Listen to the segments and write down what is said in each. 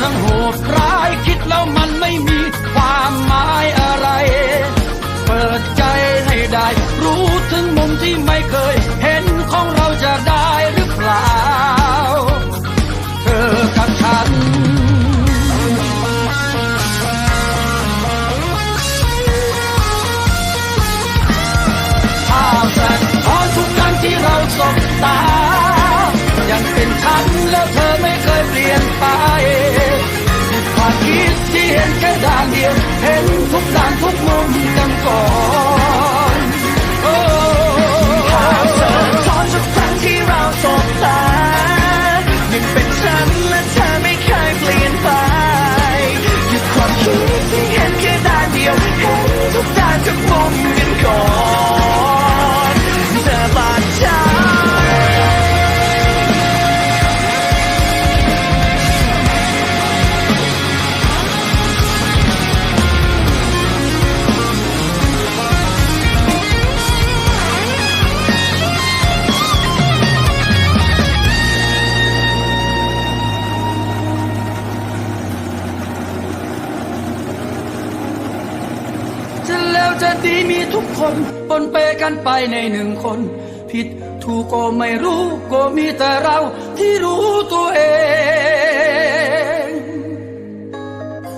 ทั้งโหดร้ายคิดแล้วมันไม่มีความหมายอะไร เปิดใจให้ได้ รู้ถึงมุมที่ไม่เคย เห็นของเราจะได้ เดียวเห็นทุกด้านทุกมุมกังก่อน จะดีมีทุกคนปนเปกันไปในหนึ่งคน ผิดถูกก็ไม่รู้ก็มีแต่เราที่รู้ตัวเอง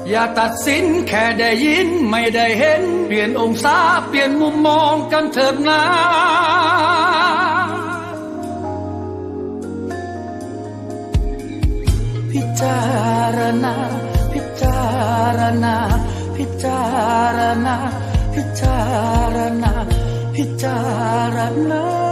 อย่าตัดสินแค่ได้ยินไม่ได้เห็น เปลี่ยนองศาเปลี่ยนมุมมองกันเถิดนะพิจารณา พิจารณา พิจารณา พิจารณา พิจารณา